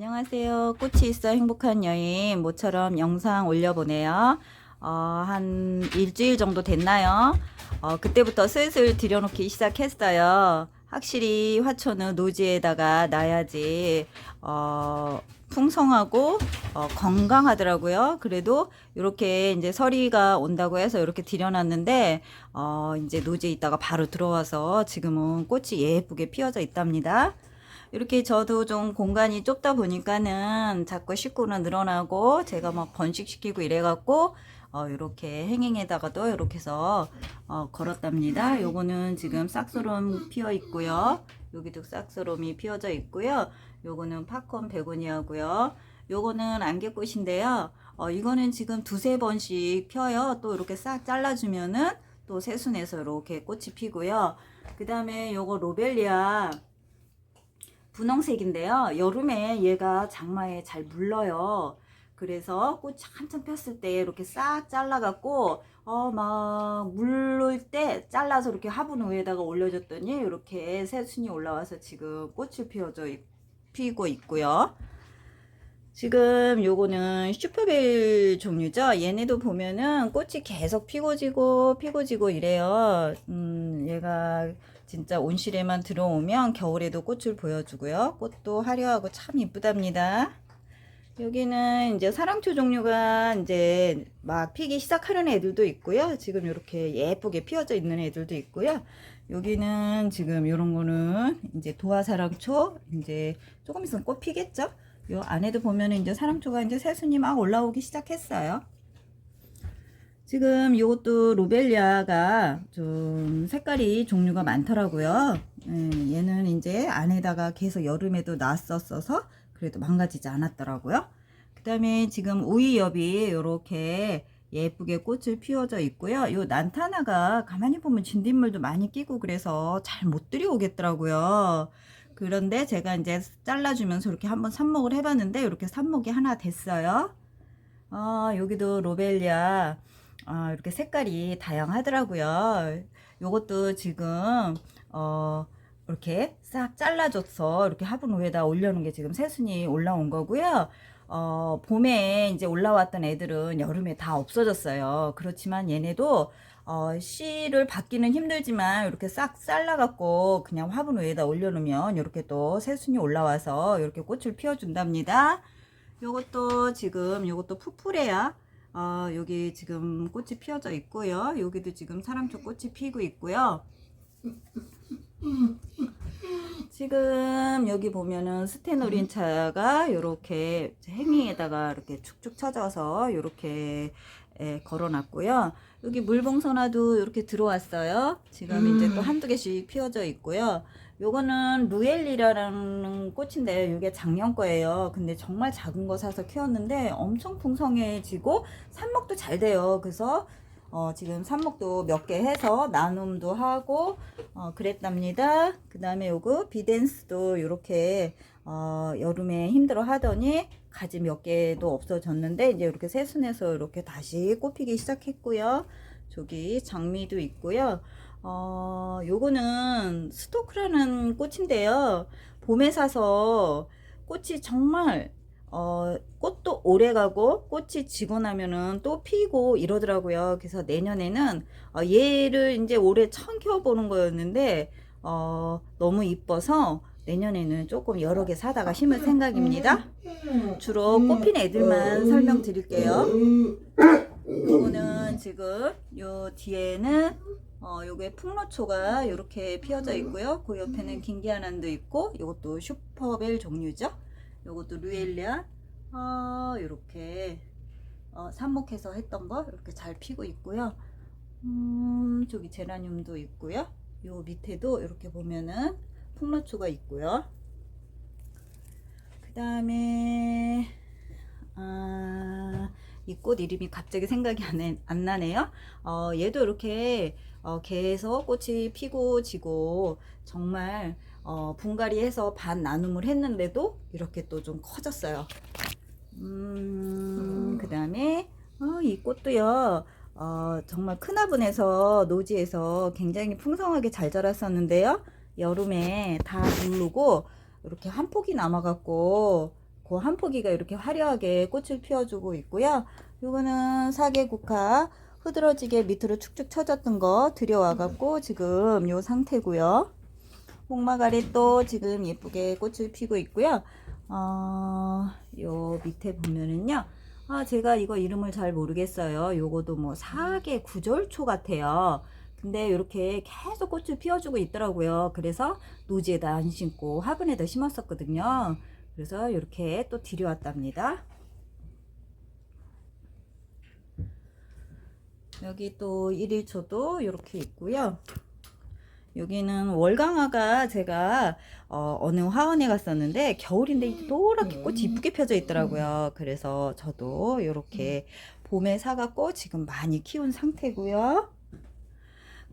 안녕하세요. 꽃이 있어 행복한 여인 모처럼 영상 올려보네요. 어, 한 일주일 정도 됐나요? 어, 그때부터 슬슬 들여놓기 시작했어요. 확실히 화초는 노지에다가 놔야지 어, 풍성하고 어, 건강하더라고요. 그래도 이렇게 이제 서리가 온다고 해서 이렇게 들여놨는데 어, 이제 노지에 있다가 바로 들어와서 지금은 꽃이 예쁘게 피어져 있답니다. 이렇게 저도 좀 공간이 좁다 보니까는 자꾸 식구는 늘어나고 제가 막 번식시키고 이래갖고 어, 이렇게 행행에다가도 이렇게 해서 어, 걸었답니다. 요거는 지금 싹소롬 피어 있고요. 여기도 싹소롬이 피어져 있고요. 요거는 팝콘 베고니아고요. 요거는 안개꽃인데요. 어, 이거는 지금 두세 번씩 펴요. 또 이렇게 싹 잘라주면은 또 새순에서 이렇게 꽃이 피고요. 그 다음에 요거 로벨리아 분홍색인데요. 여름에 얘가 장마에 잘 물러요. 그래서 꽃이 한참 폈을 때 이렇게 싹 잘라갖고 어 막 물을 때 잘라서 이렇게 화분 위에다가 올려줬더니 이렇게 새순이 올라와서 지금 꽃을 피워져 있- 피고 있고요. 지금 요거는 슈퍼벨 종류죠. 얘네도 보면은 꽃이 계속 피고 지고 피고 지고 이래요. 음, 얘가 진짜 온실에만 들어오면 겨울에도 꽃을 보여주고요. 꽃도 화려하고 참 이쁘답니다. 여기는 이제 사랑초 종류가 이제 막 피기 시작하는 애들도 있고요. 지금 이렇게 예쁘게 피어져 있는 애들도 있고요. 여기는 지금 이런 거는 이제 도화사랑초 이제 조금 있으면 꽃 피겠죠? 요 안에도 보면은 이제 사랑초가 이제 새순이 막 올라오기 시작했어요. 지금 이것도 로벨리아가 좀 색깔이 종류가 많더라고요. 예, 얘는 이제 안에다가 계속 여름에도 놨었어서 그래도 망가지지 않았더라고요. 그 다음에 지금 오이엽이 이렇게 예쁘게 꽃을 피워져 있고요. 요 난타나가 가만히 보면 진딧물도 많이 끼고 그래서 잘 못 들여오겠더라고요. 그런데 제가 이제 잘라주면서 이렇게 한번 삽목을 해봤는데 이렇게 삽목이 하나 됐어요. 아, 여기도 로벨리아 아, 이렇게 색깔이 다양하더라고요. 요것도 지금 어 이렇게 싹 잘라줘서 이렇게 화분 위에다 올려놓은 게 지금 새순이 올라온 거고요. 어, 봄에 이제 올라왔던 애들은 여름에 다 없어졌어요. 그렇지만 얘네도 어, 씨를 받기는 힘들지만 이렇게 싹 잘라갖고 그냥 화분 위에다 올려놓으면 이렇게 또 새순이 올라와서 이렇게 꽃을 피워준답니다. 요것도 지금 요것도 푸푸레야. 어, 여기 지금 꽃이 피어져 있고요. 여기도 지금 사랑초 꽃이 피고 있고요. 지금 여기 보면은 스테노린 차가 이렇게 행위에다가 이렇게 축축 쳐져서 이렇게 예, 걸어놨고요. 여기 물봉선화도 이렇게 들어왔어요. 지금 이제 또 한두 개씩 피어져 있고요. 요거는 루엘리라는 꽃인데 이게 작년 거예요. 근데 정말 작은 거 사서 키웠는데 엄청 풍성해지고 삽목도 잘 돼요. 그래서 어, 지금 삽목도 몇 개 해서 나눔도 하고 어, 그랬답니다. 그 다음에 요거 비덴스도 이렇게 어, 여름에 힘들어 하더니 가지 몇 개도 없어졌는데 이제 이렇게 새순에서 이렇게 다시 꽃피기 시작했고요. 저기 장미도 있고요. 어, 요거는 스토크라는 꽃인데요. 봄에 사서 꽃이 정말 어, 꽃도 오래 가고 꽃이 지고 나면은 또 피고 이러더라고요. 그래서 내년에는 어, 얘를 이제 올해 처음 키워보는 거였는데 어, 너무 이뻐서 내년에는 조금 여러 개 사다가 심을 생각입니다. 주로 꽃핀 애들만 설명드릴게요. 이거는 지금 요 뒤에는 어 요게 풍로초가 이렇게 피어져 있고요. 그 옆에는 긴기아난도 있고 이것도 슈퍼벨 종류죠. 요것도 루엘리아 어 요렇게 어 삽목해서 했던 거 이렇게 잘 피고 있고요. 음 저기 제라늄도 있고요. 요 밑에도 이렇게 보면은 풍로초가 있고요. 그 다음에 아, 이 꽃 이름이 갑자기 생각이 안, 해- 안 나네요. 어, 얘도 이렇게 어, 계속 꽃이 피고 지고 정말 어, 분갈이해서 반 나눔을 했는데도 이렇게 또 좀 커졌어요. 음, 그 다음에 어, 이 꽃도요. 어, 정말 큰 화분에서 노지에서 굉장히 풍성하게 잘 자랐었는데요. 여름에 다 누르고 이렇게 한 폭이 남아갖고 그한 포기가 이렇게 화려하게 꽃을 피워주고 있고요. 요거는 사계국화 흐드러지게 밑으로 축축 처졌던 거 들여와갖고 지금 요 상태고요. 목마가리 또 지금 예쁘게 꽃을 피고 있고요. 어, 요 밑에 보면은요. 아, 제가 이거 이름을 잘 모르겠어요. 요거도 뭐 사계 구절초 같아요. 근데 이렇게 계속 꽃을 피워주고 있더라고요. 그래서 노지에다 안 심고 화분에다 심었었거든요. 그래서 이렇게 또 들여왔답니다. 여기 또 1일초도 이렇게 있고요. 여기는 월강화가 제가 어, 어느 화원에 갔었는데 겨울인데 노랗게 꽃이 이쁘게 펴져 있더라고요. 그래서 저도 이렇게 봄에 사갖고 지금 많이 키운 상태고요.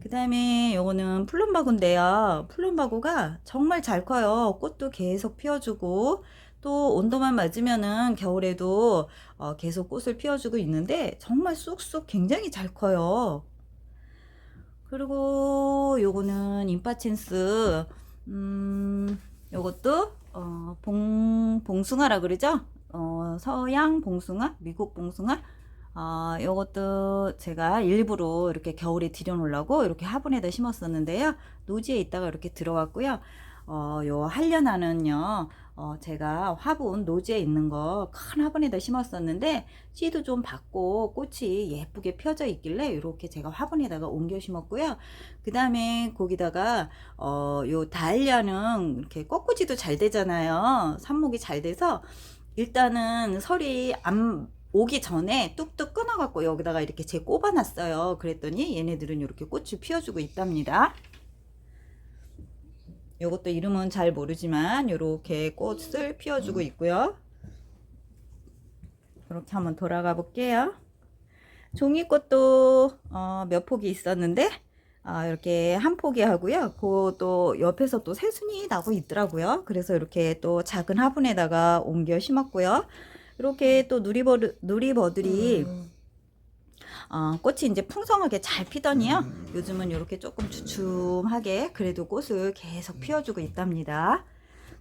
그 다음에 요거는 플럼바구인데요. 플럼바구가 정말 잘 커요. 꽃도 계속 피워주고 또 온도만 맞으면은 겨울에도 어, 계속 꽃을 피워주고 있는데 정말 쑥쑥 굉장히 잘 커요. 그리고 요거는 임파첸스 음 요것도 어, 봉 봉숭아라 그러죠? 어, 서양 봉숭아, 미국 봉숭아. 어, 요것도 제가 일부러 이렇게 겨울에 들여놓으려고 이렇게 화분에다 심었었는데요. 노지에 있다가 이렇게 들어왔고요. 어, 요 한려나는요, 어, 제가 화분 노지에 있는 거 큰 화분에다 심었었는데, 씨도 좀 받고 꽃이 예쁘게 펴져 있길래 이렇게 제가 화분에다가 옮겨 심었고요. 그 다음에 거기다가, 어, 요 다일리아는 이렇게 꺾꾸지도 잘 되잖아요. 삽목이 잘 돼서, 일단은 설이 안 오기 전에 뚝뚝 끊어갖고 여기다가 이렇게 제 꼽아놨어요. 그랬더니 얘네들은 이렇게 꽃을 피워주고 있답니다. 요것도 이름은 잘 모르지만 이렇게 꽃을 피워주고 있고요. 이렇게 한번 돌아가 볼게요. 종이꽃도 어, 몇 폭이 있었는데 아, 이렇게 한 포기 하고요. 그또 옆에서 또 새순이 나고 있더라고요. 그래서 이렇게 또 작은 화분에다가 옮겨 심었고요. 이렇게 또 누리버 누리버들이 어, 꽃이 이제 풍성하게 잘 피더니요. 요즘은 이렇게 조금 주춤하게 그래도 꽃을 계속 피워주고 있답니다.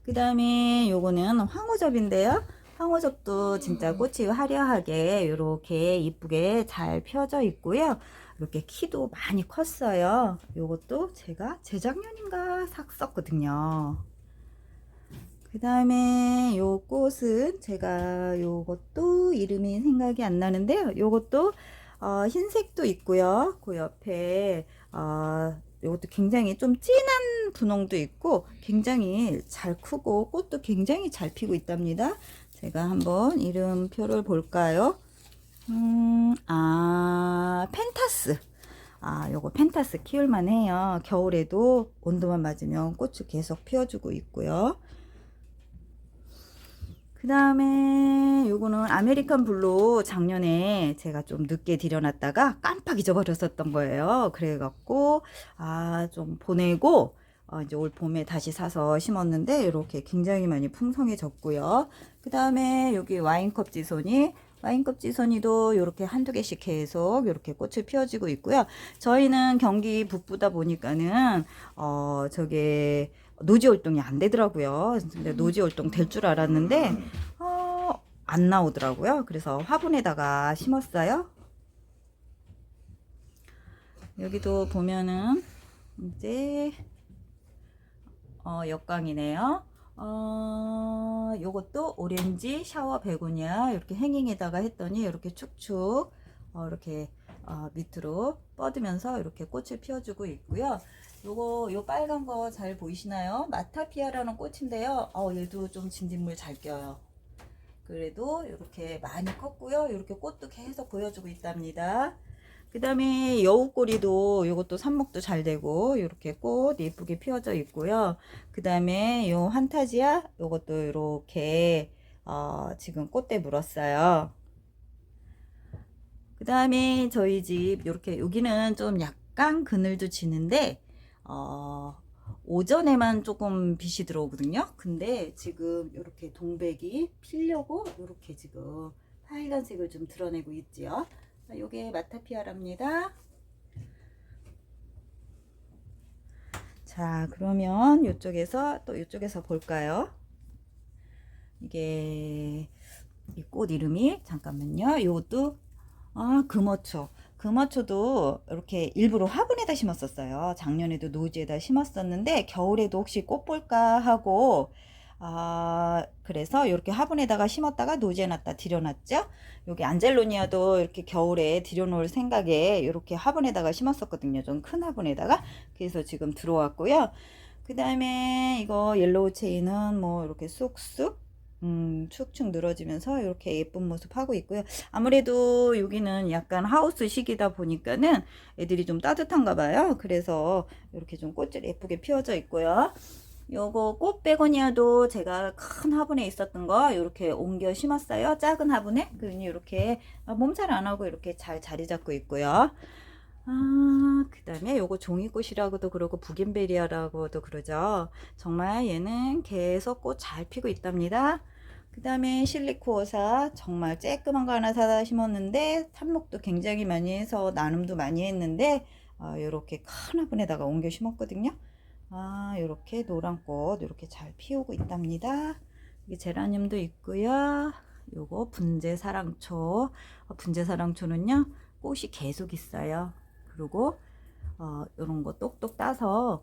그 다음에 요거는 황호접인데요. 황호접도 진짜 꽃이 화려하게 이렇게 이쁘게 잘 펴져 있고요. 이렇게 키도 많이 컸어요. 요것도 제가 재작년인가 샀었거든요. 그 다음에 요 꽃은 제가 요것도 이름이 생각이 안 나는데요. 요것도 어, 흰색도 있고요. 그 옆에 어, 이것도 굉장히 좀 진한 분홍도 있고 굉장히 잘 크고 꽃도 굉장히 잘 피고 있답니다. 제가 한번 이름표를 볼까요? 음, 아, 펜타스. 아, 요거 펜타스 키울만 해요. 겨울에도 온도만 맞으면 꽃을 계속 피워주고 있고요. 그 다음에 요거는 아메리칸 블루 작년에 제가 좀 늦게 들여놨다가 깜빡 잊어버렸었던 거예요. 그래갖고 아 좀 보내고 어, 이제 올 봄에 다시 사서 심었는데 이렇게 굉장히 많이 풍성해졌고요. 그 다음에 여기 와인컵 지손이 와인컵 지손이도 이렇게 한두 개씩 계속 이렇게 꽃을 피워지고 있고요. 저희는 경기 북부다 보니까는 어 저게 노지 활동이 안 되더라고요. 근데 노지 활동 될 줄 알았는데 어, 안 나오더라고요. 그래서 화분에다가 심었어요. 여기도 보면은 이제 어, 역광이네요. 어, 요것도 오렌지 샤워 베고니아 이렇게 행잉에다가 했더니 이렇게 축축 어, 이렇게 어, 밑으로 뻗으면서 이렇게 꽃을 피워주고 있고요. 요거 요 빨간 거 잘 보이시나요? 마타피아라는 꽃인데요. 어, 얘도 좀 진딧물 잘 껴요. 그래도 이렇게 많이 컸고요. 이렇게 꽃도 계속 보여주고 있답니다. 그 다음에 여우꼬리도 이것도 삽목도 잘 되고 이렇게 꽃 예쁘게 피어져 있고요. 그 다음에 요 환타지아 이것도 이렇게 어, 지금 꽃대 물었어요. 그 다음에 저희 집 이렇게 여기는 좀 약간 그늘도 지는데 어, 오전에만 조금 빛이 들어오거든요. 근데 지금 이렇게 동백이 피려고 이렇게 지금 빨간색을 좀 드러내고 있지요. 요게 마타피아랍니다. 자, 그러면 이쪽에서 또 이쪽에서 볼까요? 이게 이 꽃 이름이 잠깐만요. 요것도 아 금어초. 금어초도 이렇게 일부러 화분에다 심었었어요. 작년에도 노지에다 심었었는데 겨울에도 혹시 꽃 볼까 하고 아 그래서 이렇게 화분에다가 심었다가 노지에 놨다 들여놨죠. 여기 안젤로니아도 이렇게 겨울에 들여놓을 생각에 이렇게 화분에다가 심었었거든요. 좀 큰 화분에다가 그래서 지금 들어왔고요. 그 다음에 이거 옐로우 체인은 뭐 이렇게 쑥쑥 음, 축축 늘어지면서 이렇게 예쁜 모습 하고 있고요. 아무래도 여기는 약간 하우스식이다 보니까는 애들이 좀 따뜻한가 봐요. 그래서 이렇게 좀 꽃들이 예쁘게 피어져 있고요. 요거 꽃 베고니아도 제가 큰 화분에 있었던 거 이렇게 옮겨 심었어요. 작은 화분에. 그러니 이렇게 몸살 안 하고 이렇게 잘 자리 잡고 있고요. 아, 그 다음에 요거 종이꽃이라고도 그러고 부겐베리아라고도 그러죠. 정말 얘는 계속 꽃 잘 피고 있답니다. 그 다음에 실리코사 정말 쬐끄만 거 하나 사다 심었는데 삽목도 굉장히 많이 해서 나눔도 많이 했는데 아, 요렇게 큰 화분에다가 옮겨 심었거든요. 아, 요렇게 노란 꽃 이렇게 잘 피우고 있답니다. 여기 제라늄도 있고요. 요거 분재 사랑초. 어, 분재 사랑초는요. 꽃이 계속 있어요. 그리고 어, 요런 거 똑똑 따서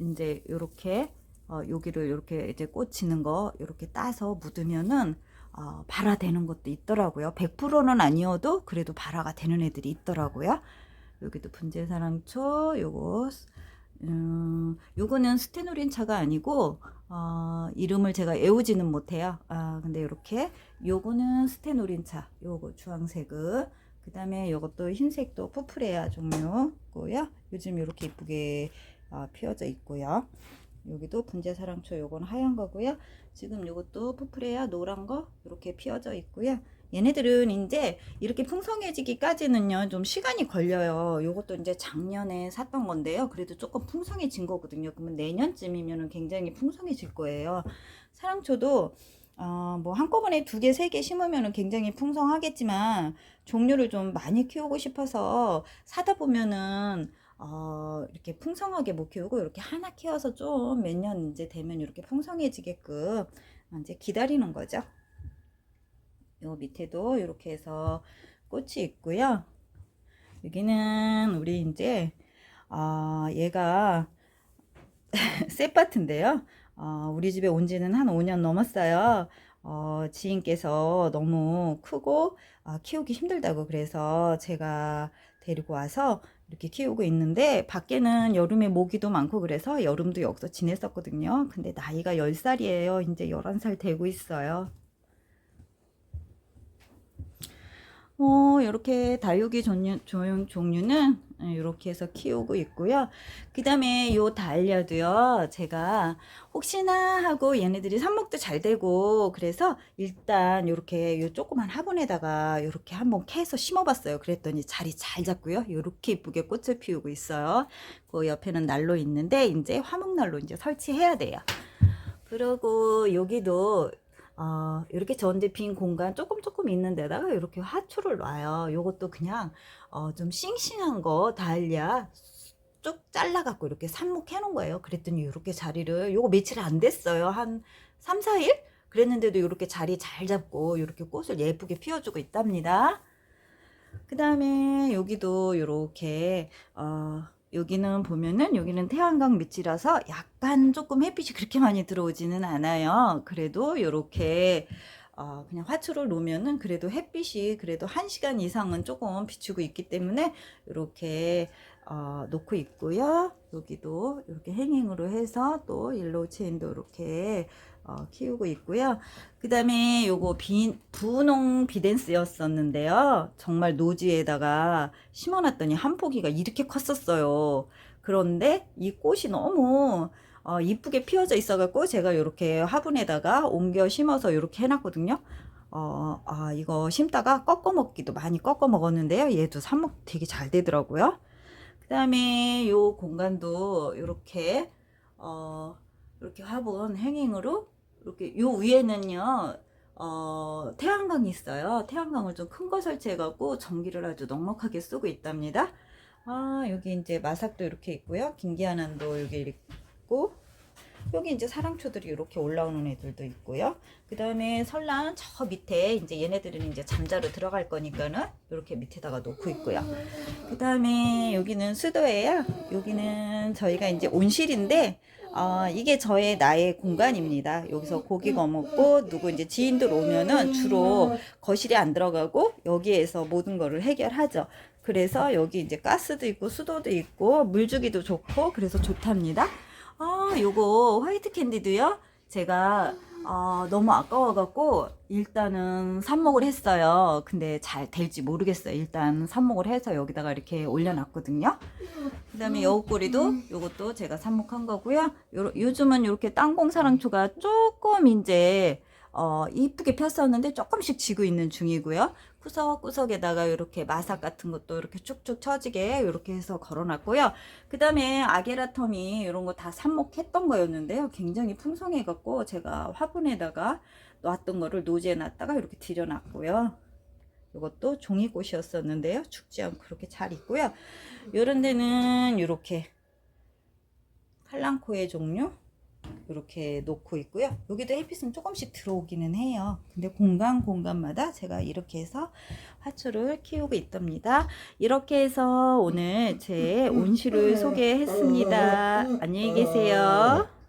이제 요렇게 어, 여기를 이렇게 이제 꽂히는 거 이렇게 따서 묻으면은 어, 발화 되는 것도 있더라고요. 100%는 아니어도 그래도 발화가 되는 애들이 있더라고요. 여기도 분재사랑초 요거 음, 요거는 스테노린 차가 아니고 어, 이름을 제가 외우지는 못해요. 아, 근데 이렇게 요거는 스테노린 차. 요거 주황색은 그 다음에 요것도 흰색도 푸프레아 종류고요. 요즘 이렇게 이쁘게 어, 피어져 있고요. 여기도 분재사랑초 요건 하얀 거고요. 지금 요것도 푸프레아 노란 거 이렇게 피어져 있고요. 얘네들은 이제 이렇게 풍성해지기까지는요 좀 시간이 걸려요. 요것도 이제 작년에 샀던 건데요. 그래도 조금 풍성해진 거거든요. 그러면 내년쯤이면은 굉장히 풍성해질 거예요. 사랑초도 어, 뭐 한꺼번에 두 개, 세 개 심으면은 굉장히 풍성하겠지만 종류를 좀 많이 키우고 싶어서 사다 보면은 어, 이렇게 풍성하게 못 키우고 이렇게 하나 키워서 좀 몇 년 이제 되면 이렇게 풍성해지게끔 이제 기다리는 거죠. 요 밑에도 이렇게 해서 꽃이 있고요. 여기는 우리 이제 어, 얘가 셋바트인데요. 어, 우리 집에 온 지는 한 5년 넘었어요. 어, 지인께서 너무 크고 어, 키우기 힘들다고 그래서 제가 데리고 와서 이렇게 키우고 있는데 밖에는 여름에 모기도 많고 그래서 여름도 여기서 지냈었거든요. 근데 나이가 10살이에요. 이제 11살 되고 있어요. 어, 이렇게 다육이 종류, 종- 종류는 이렇게 해서 키우고 있고요. 그 다음에 요 달려도요, 제가 혹시나 하고 얘네들이 삽목도 잘 되고, 그래서 일단 요렇게 요 조그만 화분에다가 요렇게 한번 캐서 심어봤어요. 그랬더니 자리 잘 잡고요. 요렇게 이쁘게 꽃을 피우고 있어요. 그 옆에는 난로 있는데, 이제 화목난로 이제 설치해야 돼요. 그리고 여기도 어, 이렇게 전대 빈 공간 조금 조금 있는 데다가 이렇게 화초를 놔요. 요것도 그냥 어, 좀 싱싱한 거 달랴 쭉 잘라갖고 이렇게 삽목해 놓은 거예요. 그랬더니 이렇게 자리를 요거 며칠 안 됐어요. 한 3, 4일? 그랬는데도 이렇게 자리 잘 잡고 이렇게 꽃을 예쁘게 피워주고 있답니다. 그 다음에 여기도 이렇게 어, 여기는 보면은 여기는 태양광 밑이라서 약간 조금 햇빛이 그렇게 많이 들어오지는 않아요. 그래도 이렇게 어, 그냥 화초를 놓으면은 그래도 햇빛이 그래도 한 시간 이상은 조금 비추고 있기 때문에 이렇게 어, 놓고 있고요. 여기도 이렇게 행잉으로 해서 또 옐로우 체인도 이렇게 어, 키우고 있고요. 그 다음에 요거 비, 분홍 비덴스였었는데요. 정말 노지에다가 심어놨더니 한 포기가 이렇게 컸었어요. 그런데 이 꽃이 너무 어, 이쁘게 피어져 있어갖고 제가 이렇게 화분에다가 옮겨 심어서 이렇게 해놨거든요. 어, 아, 이거 심다가 꺾어 먹기도 많이 꺾어 먹었는데요. 얘도 삽목 되게 잘 되더라고요. 그 다음에 요 공간도 이렇게, 어, 이렇게 화분 행잉으로 이렇게 요 위에는요 어, 태양광이 있어요. 태양광을 좀 큰 거 설치해갖고 전기를 아주 넉넉하게 쓰고 있답니다. 아 여기 이제 마삭도 이렇게 있고요. 김기아난도 여기 있고 여기 이제 사랑초들이 이렇게 올라오는 애들도 있고요. 그 다음에 설란 저 밑에 이제 얘네들은 이제 잠자로 들어갈 거니까는 이렇게 밑에다가 놓고 있고요. 그 다음에 여기는 수도예요. 여기는 저희가 이제 온실인데 어, 이게 저의 나의 공간입니다. 여기서 고기 구워 먹고 누구 이제 지인들 오면은 주로 거실에 안 들어가고 여기에서 모든 거를 해결하죠. 그래서 여기 이제 가스도 있고 수도도 있고 물주기도 좋고 그래서 좋답니다. 아, 요거 화이트 캔디도요. 제가 어, 너무 아까워갖고 일단은 삽목을 했어요. 근데 잘 될지 모르겠어요. 일단 삽목을 해서 여기다가 이렇게 올려놨거든요. 그 다음에 여우꼬리도 요것도 제가 삽목한 거고요. 요, 요즘은 이렇게 땅콩사랑초가 조금 이제 어, 이쁘게 폈었는데 조금씩 지고 있는 중이고요. 구석구석에다가 이렇게 마삭 같은 것도 이렇게 쭉쭉 처지게 이렇게 해서 걸어놨고요. 그 다음에 아게라텀이 이런 거 다 삽목했던 거였는데요. 굉장히 풍성해갖고 제가 화분에다가 놨던 거를 노지에 놨다가 이렇게 들여놨고요. 이것도 종이꽃이었었는데요. 죽지 않고 그렇게 잘 있고요. 이런 데는 이렇게 칼랑코의 종류 이렇게 놓고 있고요. 여기도 햇빛은 조금씩 들어오기는 해요. 근데 공간 공간마다 제가 이렇게 해서 화초를 키우고 있답니다. 이렇게 해서 오늘 제 온실을 소개했습니다. 안녕히 계세요.